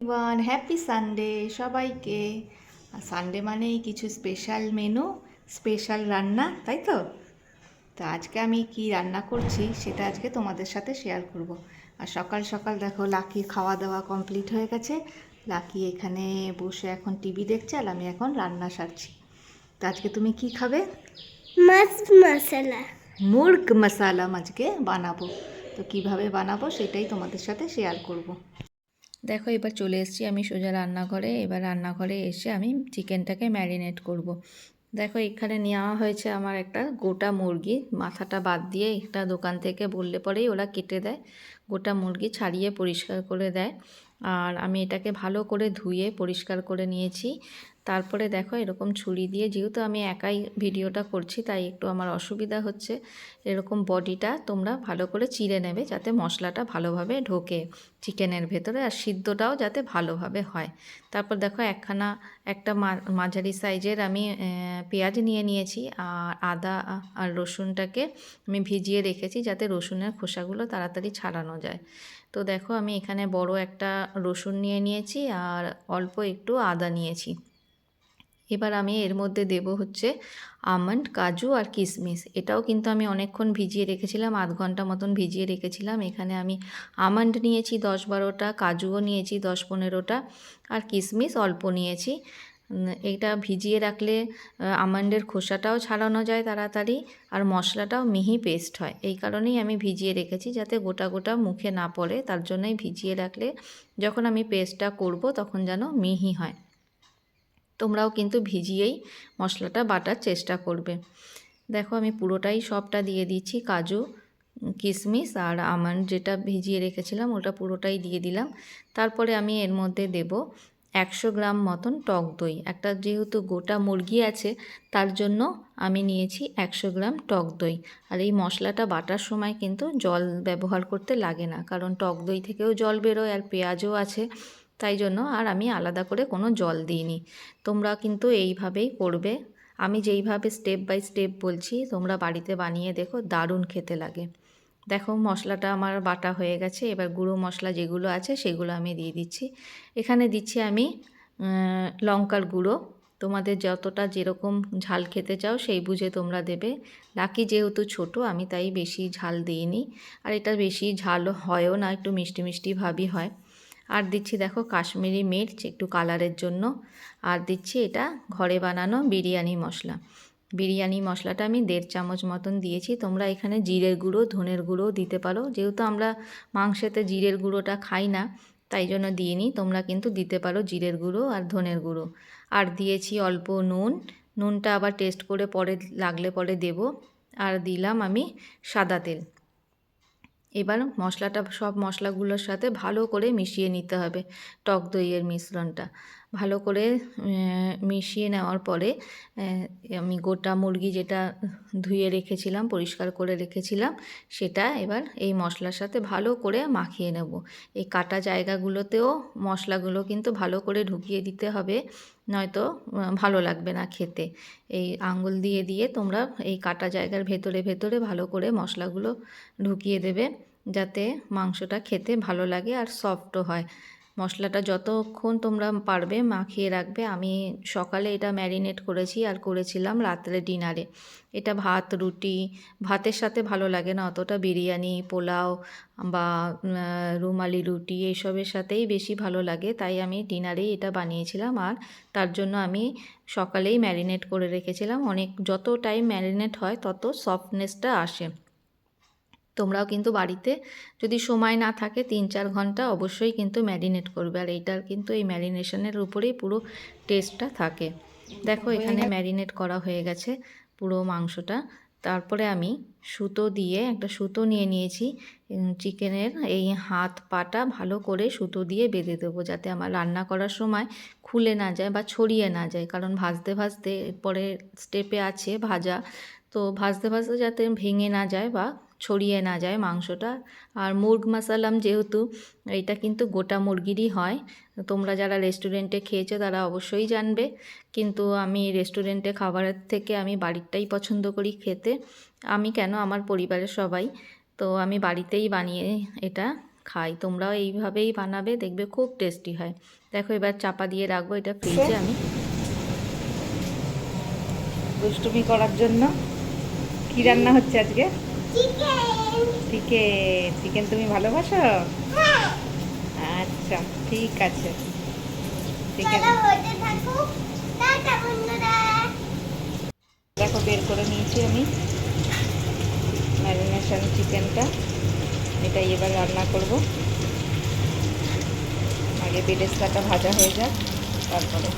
One happy Sunday সবাইকে। আর Sunday মানেই কিছু স্পেশাল মেনু স্পেশাল রান্না তাই তো? তো আজকে আমি কি রান্না করছি সেটা আজকে তোমাদের সাথে শেয়ার করব। আর সকাল সকাল দেখো লাকির খাওয়া দাওয়া কমপ্লিট হয়ে গেছে। লাকি এখানে বসে এখন টিভি দেখছে আর আমি এখন রান্না সারছি। তো আজকে তুমি কি খাবে? মাছ মশলা। মুর্গ মশালা আজকে বানাবো। তো কীভাবে বানাবো সেটাই তোমাদের সাথে শেয়ার করব। দেখো এবার চলে এসেছি আমি সোজা রান্নাঘরে। এবার রান্নাঘরে এসে আমি চিকেনটাকে ম্যারিনেট করব। দেখো এখানে নেওয়া হয়েছে আমার একটা গোটা মুরগি। মাথাটা বাদ দিয়ে একটা দোকান থেকে বললে পরেই ওরা কেটে দেয়। গোটা মুরগি ছাড়িয়ে পরিষ্কার করে দেয়। আর আমি এটাকে ভালো করে ধুয়ে পরিষ্কার করে নিয়েছি। তারপরে দেখো এরকম ছুরি দিয়ে, যেহেতু আমি একাই ভিডিওটা করছি, তাই একটু আমার অসুবিধা হচ্ছে। এরকম বডিটা তোমরা ভালো করে চিড়ে নেবে যাতে মশলাটা ভালোভাবে ঢোকে চিকেনের ভেতরে আর সিদ্ধটাও যাতে ভালোভাবে হয়। তারপর দেখো একখানা, একটা মাঝারি সাইজের আমি পেঁয়াজ নিয়ে নিয়েছি আর আদা আর রসুনটাকে আমি ভিজিয়ে রেখেছি যাতে রসুনের খোসাগুলো তাড়াতাড়ি ছাড়ানো যায়। তো দেখো আমি এখানে বড় একটা রসুন নিয়ে নিয়েছি আর অল্প একটু আদা নিয়েছি। এবার আমি এর মধ্যে দেব হচ্ছে আমন্ড, কাজু আর কিশমিশ এটাও কিন্তু আমি অনেকক্ষণ ভিজিয়ে রেখেছিলাম, আধ ঘণ্টা মতন ভিজিয়ে রেখেছিলাম। এখানে আমি আমন্ড নিয়েছি দশ বারোটা, কাজুও নিয়েছি দশ পনেরোটা আর কিশমিশ অল্প নিয়েছি। এটা ভিজিয়ে রাখলে আমন্ডের খোসাটাও ছাড়ানো যায় তাড়াতাড়ি আর মশলাটাও মিহি পেস্ট হয়। এই কারণেই আমি ভিজিয়ে রেখেছি যাতে গোটা গোটা মুখে না পড়ে। তার জন্যই ভিজিয়ে রাখলে যখন আমি পেস্টটা করব তখন যেন মিহি হয়। তোমরাও কিন্তু ভিজিয়েই মশলাটা বাটার চেষ্টা করবে। দেখো আমি পুরোটাই সবটা দিয়ে দিচ্ছি, কাজু, কিশমিশ আর আমন্ড যেটা ভিজিয়ে রেখেছিলাম ওটা পুরোটাই দিয়ে দিলাম। তারপরে আমি এর মধ্যে দেব একশো গ্রাম মতন টক দই। একটা যেহেতু গোটা মুরগি আছে, তার জন্য আমি নিয়েছি একশো গ্রাম টক দই। আর এই মশলাটা বাটার সময় কিন্তু জল ব্যবহার করতে লাগে না, কারণ টক দই থেকেও জল বেরোয় আর পেঁয়াজও আছে। তাই জন্য আর আমি আলাদা করে কোনো জল দিইনি। তোমরা কিন্তু এইভাবেই করবে। আমি যেইভাবে স্টেপ বাই স্টেপ বলছি, তোমরা বাড়িতে বানিয়ে দেখো, দারুণ খেতে লাগে। দেখো মশলাটা আমার বাটা হয়ে গেছে, এবার গুঁড়ো মশলা যেগুলো আছে সেগুলো আমি দিয়ে দিচ্ছি। এখানে দিচ্ছি আমি লঙ্কার গুঁড়ো। তোমাদের যতটা যেরকম ঝাল খেতে চাও সেই বুঝে তোমরা দেবে। লাকি যেহেতু ছোট, আমি তাই বেশি ঝাল দিইনি। আর এটা বেশি ঝাল হয়ও না, একটু মিষ্টি মিষ্টি ভাবই হয়। আর দিচ্ছি দেখো কাশ্মীরি মির্চ একটু কালারের জন্য। আর দিচ্ছি এটা ঘরে বানানো বিরিয়ানি মশলা। বিরিয়ানি মশলাটা আমি দেড় চামচ মতন দিয়েছি। তোমরা এখানে জিরের গুঁড়ো, ধনের গুঁড়ো দিতে পারো। যেহেতু আমরা মাংসেতে জিরের গুঁড়োটা খাই না, তাই জন্য দিইনি। তোমরা কিন্তু দিতে পারো জিরের গুঁড়ো আর ধনের গুঁড়ো। আর দিয়েছি অল্প নুন। নুনটা আবার টেস্ট করে পরে লাগলে পরে দেব। আর দিলাম আমি সাদা তেল। এবার মশলাটা সব মশলাগুলোর সাথে ভালো করে মিশিয়ে নিতে হবে টক দইয়ের মিশ্রণটা। ভালো করে মিশিয়ে নেওয়ার পরে আমি গোটা মুরগি যেটা ধুয়ে রেখেছিলাম, পরিষ্কার করে রেখেছিলাম, সেটা এবার এই মশলার সাথে ভালো করে মাখিয়ে নেব। এই কাটা জায়গাগুলোতেও মশলাগুলো কিন্তু ভালো করে ঢুকিয়ে দিতে হবে, নয়তো ভালো লাগবে না খেতে। এই আঙুল দিয়ে দিয়ে তোমরা এই কাটা জায়গার ভেতরে ভেতরে ভালো করে মশলাগুলো ঢুকিয়ে দেবে, যাতে মাংসটা খেতে ভালো লাগে আর সফটও হয়। মশলাটা যতক্ষণ তোমরা পারবে মাখিয়ে রাখবে, আমি সকালে এটা ম্যারিনেট করেছি আর করেছিলাম রাত্রে ডিনারে। এটা ভাত, রুটি, ভাতের সাথে ভালো লাগে না, অতটা বিরিয়ানি, পোলাও বা রুমালি রুটি এইসবের সাথেই বেশি ভালো লাগে, তাই আমি ডিনারেই এটা বানিয়েছিলাম আর তার জন্য আমি সকালেই ম্যারিনেট করে রেখেছিলাম। অনেক, যত টাইম ম্যারিনেট হয় তত সফটনেসটা আসে। তোমরাও কিন্তু বাড়িতে যদি সময় না থাকে তিন চার ঘণ্টা অবশ্যই কিন্তু ম্যারিনেট করবে। আর এইটার কিন্তু এই ম্যারিনেশনের উপরেই পুরো টেস্টটা থাকে। দেখো এখানে ম্যারিনেট করা হয়ে গেছে পুরো মাংসটা। তারপরে আমি সুতো দিয়ে একটা সুতো নিয়ে নিয়েছি। চিকেনের এই হাত পাটা ভালো করে সুতো দিয়ে বেঁধে দেবো যাতে আমার রান্না করার সময় খুলে না যায় বা ছড়িয়ে না যায়। কারণ ভাজতে ভাজতে পরে স্টেপে আছে ভাজা। তো ভাজতে ভাজতে যাতে ভেঙে না যায় বা ছড়িয়ে না যায় মাংসটা। আর মুরগ মাসালাম যেহেতু এটা কিন্তু গোটা মুরগিরই হয়। তোমরা যারা রেস্টুরেন্টে খেয়েছো তারা অবশ্যই জানবে। কিন্তু আমি রেস্টুরেন্টে খাবারের থেকে আমি বাড়িরটাই পছন্দ করি খেতে। আমি কেন? আমার পরিবারের সবাই। তো আমি বাড়িতেই বানিয়ে এটা খাই। তোমরাও এইভাবেই বানাবে, দেখবে খুব টেস্টি হয়। দেখো, এবার চাপা দিয়ে রাখব এটা ফ্রিজে আমি। দুষ্টুমি করার জন্য। কি রান্না হচ্ছে আজকে? চিকেন চিকেন তুমি ভালোবাসো? হ্যাঁ। আচ্ছা ঠিক আছে। চিকেন দেখো বের করে নিয়েছি আমি ম্যারিনেশন চিকেনটা। এটাই এবার রান্না করব। আগে বেরেস্তাটা ভাজা হয়ে যাক তারপরে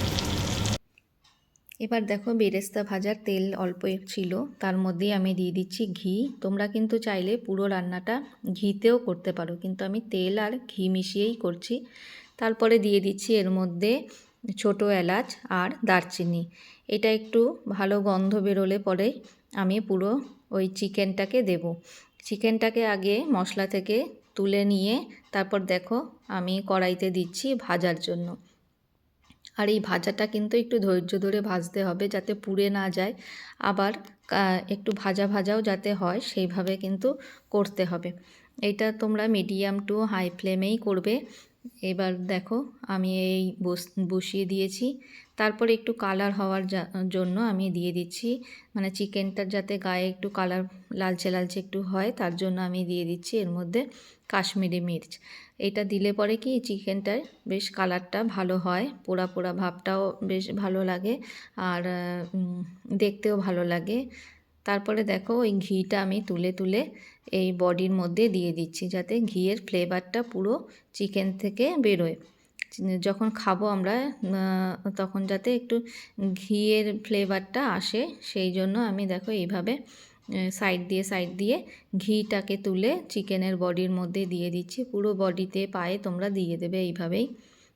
এবার দেখো বেরেস্তা ভাজার তেল অল্প ছিল, তার মধ্যেই আমি দিয়ে দিচ্ছি ঘি। তোমরা কিন্তু চাইলে পুরো রান্নাটা ঘিতেও করতে পারো, কিন্তু আমি তেল আর ঘি মিশিয়েই করছি। তারপরে দিয়ে দিচ্ছি এর মধ্যে ছোট এলাচ আর দারচিনি। এটা একটু ভালো গন্ধ বেরোলে পরে আমি পুরো ওই চিকেনটাকে দেব। চিকেনটাকে আগে মশলা থেকে তুলে নিয়ে তারপর দেখো আমি কড়াইতে দিচ্ছি ভাজার জন্য। আর এই ভাজাটা কিন্তু একটু ধৈর্য ধরে ভাজতে হবে যাতে পুড়ে না যায়। আবার একটু ভাজা ভাজাও যাতে হয়, সেইভাবে কিন্তু করতে হবে। এটা তোমরা মিডিয়াম টু হাই ফ্লেমেই করবে। এবার দেখো, আমি এই বস- বসিয়ে দিয়েছি। তারপরে একটু কালার হওয়ার জন্য আমি দিয়ে দিচ্ছি। মানে চিকেনটার যাতে গায়ে একটু কালার লালচে লালচে একটু হয়, তার জন্য আমি দিয়ে দিচ্ছি। এর মধ্যে কাশ্মীরি মির্চ। এটা দিলে পরে কি চিকেনটার বেশ কালারটা ভালো হয়, পোড়া পোড়া ভাবটাও বেশ ভালো লাগে আর দেখতেও ভালো লাগে। তারপরে দেখো ওই ঘিটা আমি তুলে তুলে এই বডির মধ্যে দিয়ে দিচ্ছি যাতে ঘিয়ের ফ্লেভারটা পুরো চিকেন থেকে বেরোয়। যখন খাব আমরা তখন যাতে একটু ঘিয়ের ফ্লেভারটা আসে, সেই জন্য আমি দেখো এইভাবে সাইড দিয়ে সাইড দিয়ে ঘিটাকে তুলে চিকেনের বডির মধ্যে দিয়ে দিচ্ছি। পুরো বডিতে, পায়ে তোমরা দিয়ে দেবে এইভাবেই।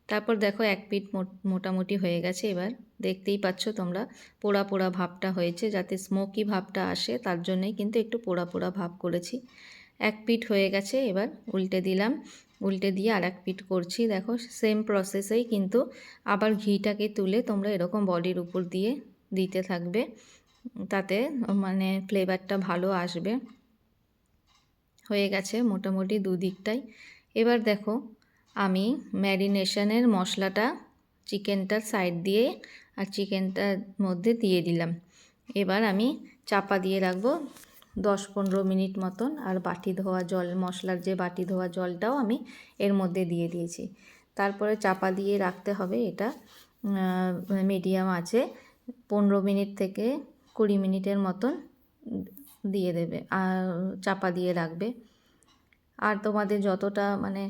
তারপর দেখো এক পিট মোট- মোটামুটি হয়ে গেছে এবার। দেখতেই পাচ্ছ তোমরা, পোড়া পোড়া ভাবটা হয়েছে। যাতে স্মোকি ভাবটা আসে, তার জন্যই কিন্তু একটু পোড়া পোড়া ভাব করেছি। এক পিট হয়ে গেছে এবার, উল্টে দিলাম। উল্টে দিয়ে আর এক পিট করছি। দেখো সেম প্রসেসেই কিন্তু আবার ঘিটাকে তুলে তোমরা এরকম বডির উপর দিয়ে দিতে থাকবে। তাতে মানে ফ্লেভারটা ভালো আসবে। হয়ে গেছে মোটামুটি দুদিকটাই। এবার দেখো, আমি ম্যারিনেশনের মশলাটা চিকেনটার সাইড দিয়ে আর চিকেনটার মধ্যে দিয়ে দিলাম। এবার আমি চাপা দিয়ে রাখব দশ পনেরো মিনিট মতন। আর বাটি ধোয়া জল, মশলার যে বাটি ধোয়া জলটাও আমি এর মধ্যে দিয়ে দিয়েছি। তারপরে চাপা দিয়ে রাখতে হবে এটা মিডিয়াম আছে। পনেরো মিনিট থেকে কুড়ি মিনিটের মতন দিয়ে দেবে, আর চাপা দিয়ে রাখবে। আর তোমাদের যতটা মানে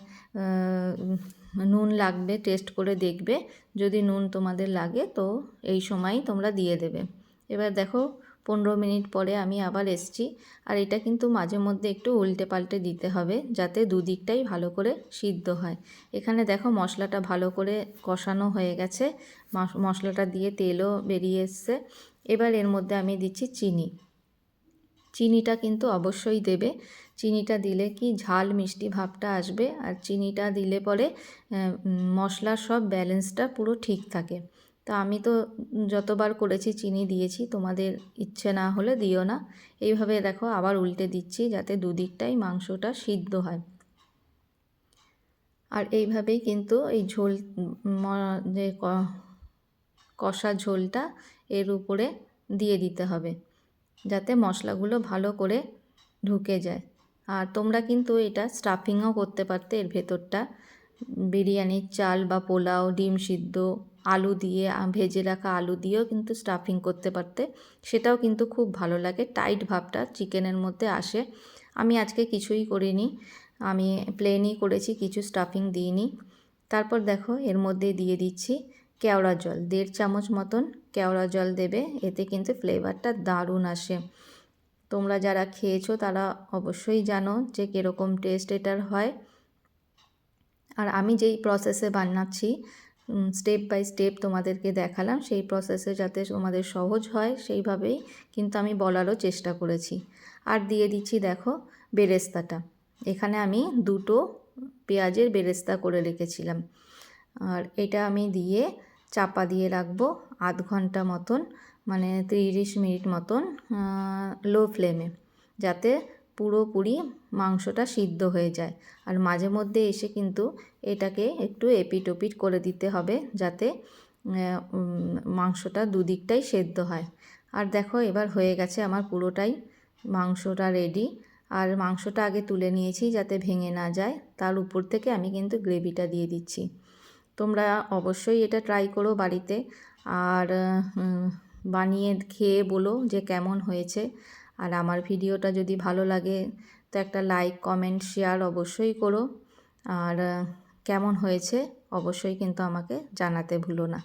নুন লাগবে টেস্ট করে দেখবে, যদি নুন তোমাদের লাগে তো এই সময়ই তোমরা দিয়ে দেবে। এবার দেখো, পনেরো মিনিট পরে আমি আবার এসছি, আর এটা কিন্তু মাঝে মধ্যে একটু উল্টে পাল্টে দিতে হবে, যাতে দুদিকটাই ভালো করে সিদ্ধ হয়। এখানে দেখো, মশলাটা ভালো করে কষানো হয়ে গেছে মশলাটা দিয়ে তেলও বেরিয়ে এসছে। এবার এর মধ্যে আমি দিচ্ছি চিনি। চিনিটা কিন্তু অবশ্যই দেবে। চিনিটা দিলে কি ঝাল মিষ্টি ভাবটা আসবে আর চিনিটা দিলে পরে মশলার সব ব্যালেন্সটা পুরো ঠিক থাকে। তো আমি তো যতবার করেছি চিনি দিয়েছি, তোমাদের ইচ্ছে না হলে দিও না। এইভাবে দেখো আবার উল্টে দিচ্ছি যাতে দুদিকটাই মাংসটা সিদ্ধ হয়। আর এইভাবেই কিন্তু এই ঝোল যে কষা ঝোলটা এর উপরে দিয়ে দিতে হবে যাতে মশলাগুলো ভালো করে ঢুকে যায়। আর তোমরা কিন্তু এটা স্টাফিংও করতে পারতে, এর ভেতরটা বিরিয়ানির চাল বা পোলাও, ডিম সিদ্ধ, আলু দিয়ে ভেজে রাখা আলু দিয়েও কিন্তু স্টাফিং করতে পারতে। সেটাও কিন্তু খুব ভালো লাগে টাইট ভাবটা চিকেনের মধ্যে আসে। আমি আজকে কিছুই করিনি, আমি প্লেনই করেছি, কিছু স্টাফিং দিইনি। তারপর দেখো, এর মধ্যে দিয়ে দিচ্ছি কেওড়া জল, দেড় চামচ মতন কেওড়া জল দেবে, এতে কিন্তু ফ্লেভারটা দারুণ আসে। তোমরা যারা খেয়েছো তারা অবশ্যই জানো যে কীরকম টেস্ট এটার হয়। আর আমি যেই প্রসেসে বানাচ্ছি স্টেপ বাই স্টেপ তোমাদেরকে দেখালাম, সেই প্রসেসে যাতে তোমাদের সহজ হয়, সেইভাবেই কিন্তু আমি বলারও চেষ্টা করেছি। আর দিয়ে দিচ্ছি দেখো বেরেস্তাটা। এখানে আমি দুটো পেঁয়াজের বেরেস্তা করে রেখেছিলাম। এটা আমি দিয়ে চাপা দিয়ে রাখব আধ ঘণ্টা মতন মানে তিরিশ মিনিট মতন লো ফ্লেমে যাতে পুরোপুরি মাংসটা সিদ্ধ হয়ে যায়। আর মাঝে মধ্যে এসে কিন্তু এটাকে একটু এপিট ওপিট করে দিতে হবে, যাতে মাংসটা দুদিকটাই সেদ্ধ হয়। আর দেখো এবার হয়ে গেছে আমার পুরোটাই মাংসটা রেডি আর মাংসটা আগে তুলে নিয়েছি যাতে ভেঙে না যায়, তার উপর থেকে আমি কিন্তু গ্রেভিটা দিয়ে দিচ্ছি। তোমরা অবশ্যই এটা ট্রাই করো বাড়িতে। আর বানিয়ে খেয়ে বলো যে কেমন হয়েছে। আর আমার ভিডিওটা যদি ভালো লাগে, তো একটা লাইক কমেন্ট শেয়ার অবশ্যই করো। আর, কেমন হয়েছে অবশ্যই কিন্তু আমাকে জানাতে ভুলো না।